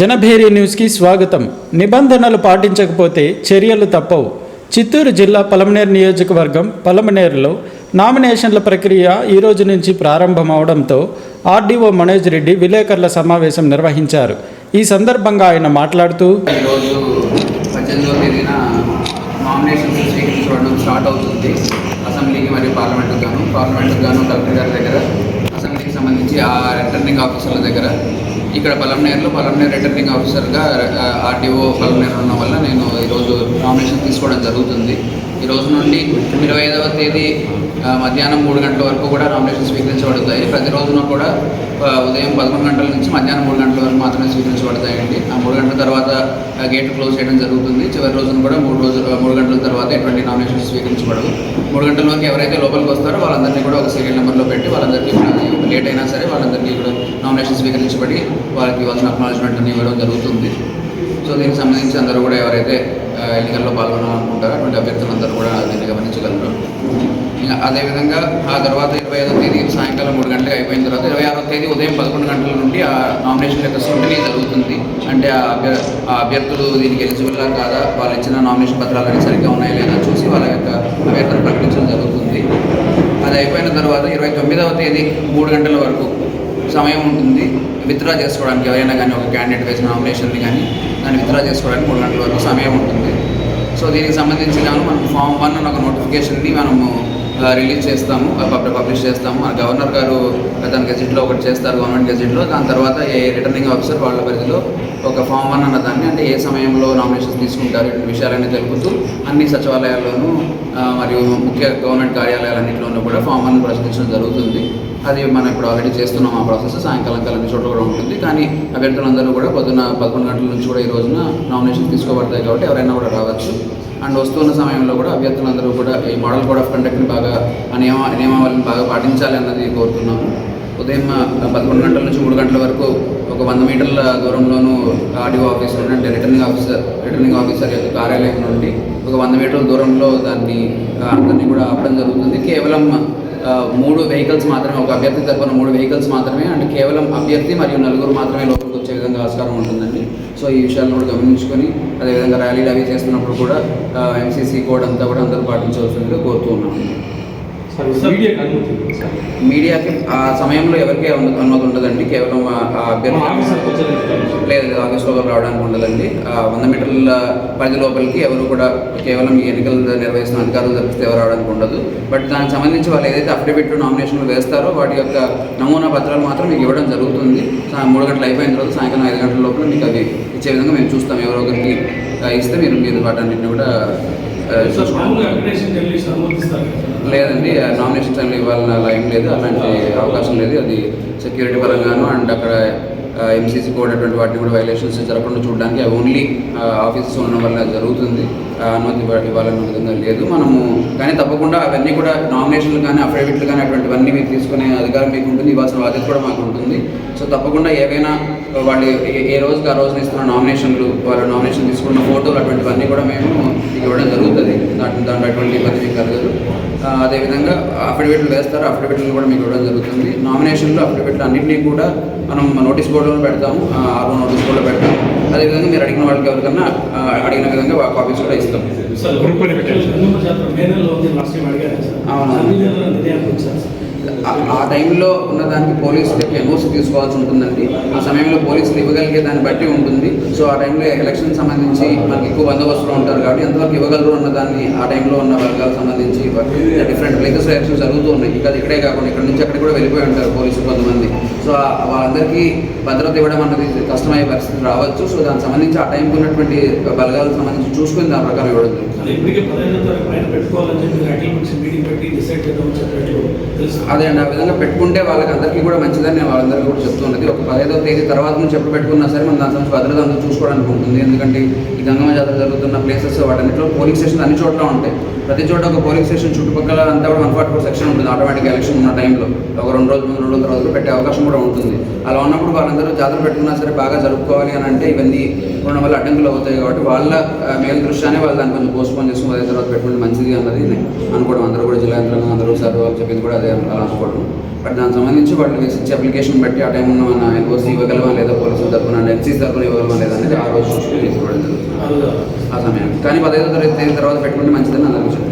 జనభేరి న్యూస్కి స్వాగతం. నిబంధనలు పాటించకపోతే చర్యలు తప్పవు. చిత్తూరు జిల్లా పలమనేరు నియోజకవర్గం పలమనేరులో నామినేషన్ల ప్రక్రియ ఈరోజు నుంచి ప్రారంభమవడంతో ఆర్డీఓ మనోజ్ రెడ్డి విలేకరుల సమావేశం నిర్వహించారు. ఈ సందర్భంగా ఆయన మాట్లాడుతూ ఈరోజు పద్దెనిమిదవ స్టార్ట్ అవుతుంది. అసెంబ్లీకి మరియు పార్లమెంట్కి గాను పార్లమెంట్కి గాను కలెక్టర్ గారి దగ్గర అసెంబ్లీకి సంబంధించి ఆ రిటర్నింగ్ ఆఫీసర్ల దగ్గర ఇక్కడ పలంనేరులో పలంనేరు రిటర్నింగ్ ఆఫీసర్గా ఆర్టీఓ పలంనేరు ఉన్న వల్ల నేను ఈరోజు నామినేషన్ తీసుకోవడం జరుగుతుంది. ఈ రోజు నుండి ఇరవై ఐదవ తేదీ మధ్యాహ్నం మూడు గంటల వరకు కూడా నామినేషన్ స్వీకరించబడతాయి. ప్రతి రోజున కూడా ఉదయం పదకొండు గంటల నుంచి మధ్యాహ్నం మూడు గంటల వరకు మాత్రమే స్వీకరించబడతాయండి. ఆ మూడు గంటల తర్వాత గేట్ క్లోజ్ చేయడం జరుగుతుంది. చివరి రోజున కూడా మూడు రోజులు మూడు గంటల తర్వాత ఎటువంటి నామినేషన్ స్వీకరించబడవు. మూడు గంటల్లోకి ఎవరైతే లోపలికి వస్తారో వాళ్ళందరినీ కూడా ఒక సీరియల్ నెంబర్లో పెట్టి వాళ్ళందరికీ లేట్ అయినా సరే వాళ్ళందరికీ కూడా నామినేషన్ స్వీకరించబడి వాళ్ళకి ఇవ్వాల్సిన అక్నాలజ్మెంట్ అని ఇవ్వడం జరుగుతుంది. సో దీనికి సంబంధించి అందరూ కూడా ఎవరైతే ఎన్నికల్లో పాల్గొనాలనుకుంటారో అటువంటి అభ్యర్థులందరూ కూడా దీన్ని గమనించగలరు. అదేవిధంగా ఆ తర్వాత ఇరవై ఐదో తేదీ సాయంకాలం మూడు గంటలకు అయిపోయిన తర్వాత ఇరవై ఆరో తేదీ ఉదయం పదకొండు గంటల నుండి ఆ నామినేషన్ యొక్క స్క్రూటనీ జరుగుతుంది. అంటే ఆ అభ్య ఆ అభ్యర్థులు దీనికి ఎలిజిబుల్లా కాదా? వాళ్ళు ఇచ్చిన నామినేషన్ పత్రాలు సరిగ్గా ఉన్నాయా లేదా చూసి వాళ్ళ యొక్క అభ్యర్థులు ప్రకటించడం జరుగుతుంది. అది అయిపోయిన తర్వాత ఇరవై తొమ్మిదవ తేదీ మూడు గంటల వరకు సమయం ఉంటుంది. విత్డ్రా చేసుకోవడానికి ఎవరైనా కానీ ఒక క్యాండిడేట్ వేసిన నామినేషన్ని కానీ దాన్ని విత్డ్రా చేసుకోవడానికి మూడు గంటల వరకు సమయం ఉంటుంది. సో దీనికి సంబంధించి గాను మనం ఫామ్ వన్ అన్న ఒక నోటిఫికేషన్ని మనము రిలీజ్ చేస్తాము పబ్లిష్ చేస్తాము. మన గవర్నర్ గారు తన గెజెట్లో ఒకటి చేస్తారు గవర్నమెంట్ గెజెట్లో. దాని తర్వాత ఏ రిటర్నింగ్ ఆఫీసర్ వాళ్ళ పరిధిలో ఒక ఫామ్ వన్ అన్న దాన్ని అంటే ఏ సమయంలో నామినేషన్స్ తీసుకుంటారు ఇటువంటి విషయాలన్నీ తెలుపుతూ అన్ని సచివాలయాల్లోనూ మరియు ముఖ్య గవర్నమెంట్ కార్యాలయాలన్నింటిలోనూ కూడా ఫామ్ వన్ ప్రశ్నించడం జరుగుతుంది. అది మనం ఇప్పుడు ఆల్రెడీ చేస్తున్నాం ఆ ప్రాసెస్. సాయంకాలం కాలం అన్ని చోట్ల కూడా ఉంటుంది. కానీ అభ్యర్థులందరూ కూడా పొద్దున పదకొండు గంటల నుంచి కూడా ఈ రోజున నామినేషన్ తీసుకోబడతాయి కాబట్టి ఎవరైనా కూడా రావచ్చు. అండ్ వస్తున్న సమయంలో కూడా అభ్యర్థులందరూ కూడా ఈ మోడల్ కోడ్ ఆఫ్ కండక్ట్ని బాగా ఆ నియమ నియమావళిని బాగా పాటించాలి అన్నది కోరుతున్నాము ఉదయం పదకొండు గంటల నుంచి మూడు గంటల వరకు ఒక వంద మీటర్ల దూరంలోనూ ఆర్డీఓ ఆఫీస్ నుండి అంటే రిటర్నింగ్ ఆఫీసర్ రిటర్నింగ్ ఆఫీసర్ యొక్క కార్యాలయం నుండి ఒక వంద మీటర్ల దూరంలో దాన్ని అందరినీ కూడా ఆపడం జరుగుతుంది. కేవలం మూడు వెహికల్స్ మాత్రమే ఒక అభ్యర్థి తరపున మూడు వెహికల్స్ మాత్రమే అంటే కేవలం అభ్యర్థి మరియు నలుగురు మాత్రమే లోపలికి వచ్చే విధంగా ఆస్కారం ఉంటుందండి. సో ఈ విషయాలను కూడా గమనించుకొని అదేవిధంగా ర్యాలీలు అవి చేస్తున్నప్పుడు కూడా ఎంసీసీ కోడ్ అంతా కూడా అందరూ పాటించవలసిందిగా కోరుతూ ఉన్నాం మీడియాకి ఆ సమయంలో ఎవరికీ అను- అనుమతి ఉండదండి. కేవలం లేదు లేదు లోపల రావడానికి ఉండదండి. వంద మీటర్ల పరిధి లోపలికి ఎవరు కూడా కేవలం ఈ ఎన్నికలు నిర్వహిస్తున్న అధికారులు తప్పిస్తే ఎవరు రావడానికి ఉండదు. బట్ దానికి సంబంధించి వాళ్ళు ఏదైతే అఫిడవిట్ నామినేషన్లు వేస్తారో వాటి యొక్క నమూనా పత్రాలు మాత్రం మీకు ఇవ్వడం జరుగుతుంది. మూడు గంటలు అయిపోయిన తర్వాత సాయంకాలం ఐదు గంటల లోపల మీకు అవి ఇచ్చే విధంగా మేము చూస్తాం. ఎవరో ఒకరికి ఇస్తే మీరు మీరు వాటన్నిటిని కూడా కదా. లేదండి నామినేషన్స్ అని ఇవ్వాలన్న అలా ఏం లేదు. అలాంటి అవకాశం లేదు. అది సెక్యూరిటీ పరంగాను అండ్ అక్కడ ఎంసీసీ కోడ్ అటువంటి వాటిని కూడా వైలేషన్స్ జరగకుండా చూడడానికి అవి ఓన్లీ ఆఫీసెస్ ఉండడం వల్ల జరుగుతుంది. అనుమతి ఇవ్వ- ఇవ్వాలన్న విధంగా లేదు. మనము కానీ తప్పకుండా అవన్నీ కూడా నామినేషన్లు కానీ అఫిడవిట్లు కానీ అటువంటివన్నీ మీరు తీసుకునే అధికారం మీకు ఉంటుంది ఇవ్వాల్సిన బాధ్యత కూడా మాకు ఉంటుంది సో తప్పకుండా ఏవైనా వాళ్ళు ఏ- రోజుకి ఆ రోజున ఇస్తున్న నామినేషన్లు వాళ్ళ నామినేషన్ తీసుకున్న ఫోటోలు అటువంటివన్నీ కూడా మేము మీకు ఇవ్వడం జరుగుతుంది. దాంట్లో దాంట్లో ఎటువంటి ఇబ్బంది మీకు కలగదు అదేవిధంగా అఫిడవిట్లు వేస్తారు. అఫిడవిట్లు కూడా మీకు ఇవ్వడం జరుగుతుంది. నామినేషన్లు అఫిడవిట్లు అన్నింటినీ కూడా మనం నోటీస్ బోర్డులో పెడతాము. ఆరో నోటీస్ బోర్డులో పెడతాము. అదేవిధంగా మీరు అడిగిన వాళ్ళకి ఎవరికన్నా అడిగిన విధంగా కాపీస్ కూడా ఇస్తాం అవును. ఆ- టైంలో టైంలో ఉన్నదానికి పోలీసులకి ఎన్ఓసి తీసుకోవాల్సి ఉంటుందండి. ఆ సమయంలో పోలీసులు ఇవ్వగలిగే దాన్ని బట్టి ఉంటుంది. సో ఆ టైంలో ఎలక్షన్ సంబంధించి మనకి ఎక్కువ బందోబస్తులో ఉంటారు కాబట్టి ఎంతవరకు ఇవ్వగలరు అన్న దాన్ని ఆ టైంలో ఉన్న వర్గాలకు సంబంధించి డిఫరెంట్ ప్లేసెస్ ఎలక్షన్స్ జరుగుతూ ఉన్నాయి. ఇక్కడ ఇక్కడే కాకుండా ఇక్కడ నుంచి అక్కడ కూడా వెళ్ళిపోయి ఉంటారు పోలీసులు కొంతమంది. సో వాళ్ళందరికీ భద్రత ఇవ్వడం అన్నది కష్టమయ్యే పరిస్థితి రావచ్చు. సో దానికి సంబంధించి ఆ టైంకి ఉన్నటువంటి బలగాలకు సంబంధించి చూసుకుని దాని ప్రకారం ఇవ్వడం జరుగుతుంది. అదే అండి. ఆ విధంగా పెట్టుకుంటే వాళ్ళకి అందరికీ కూడా మంచిదని నేను వాళ్ళందరికీ కూడా చెప్తున్నది ఒక పదహైదవ తేదీ తర్వాత నుంచి ఎప్పుడు పెట్టుకున్నా సరే మనం దాని సంబంధించి భద్రత అందరూ చూసుకోవడానికి ఉంటుంది. ఎందుకంటే ఈ గంగమ్మ జాతర జరుగుతున్న ప్లేసెస్ వాటన్నిటిలో పోలింగ్ స్టేషన్ అన్ని చోట్ల ఉంటాయి. ప్రతి చోట ఒక పోలీస్ స్టేషన్ చుట్టుపక్కల అంతా కూడా వన్ ఫార్టీ ఫోర్ సెక్షన్ ఉంటుంది. ఆటోమేటిక్ ఎలక్షన్ ఉన్న టైంలో ఒక రెండు రోజులు మూడు రెండు రోజుల తర్వాత పెట్టే అవకాశం కూడా ఉంటుంది. అలా ఉన్నప్పుడు వాళ్ళందరూ జాతర పెట్టుకున్నా సరే బాగా జరుపుకోవాలి అని అంటే ఇవన్నీ ఉండడం వల్ల అడ్డంకులు అవుతాయి కాబట్టి వాళ్ళ మేలు దృష్ట్యానే వాళ్ళు దాన్ని కొంచెం పోస్ట్పోన్ చేసుకుని తర్వాత పెట్టుకుంటే మంచిది అన్నది అనుకోవడం. అందరూ కూడా జిల్లా యంత్రాంగం అందరూ సార్ వాళ్ళు చెప్పింది కూడా అదే అనుకోవడం బట్ దానికి సంబంధించి వాళ్ళు వేసి ఇచ్చే అప్లికేషన్ బట్టి ఆ టైం ఉన్న మన ఎన్ఓసి ఇవ్వగలమా లేదా పోలీసుల తరఫున ఎన్సీ తరఫున ఇవ్వగలమా లేదా అనేది ఆ రోజు తీసుకోవడం జరుగుతుంది. ఆ సమయం కానీ పదహైదో తరగతి తర్వాత పెట్టుకుంటే మంచిదని అందరికీ చెప్తాను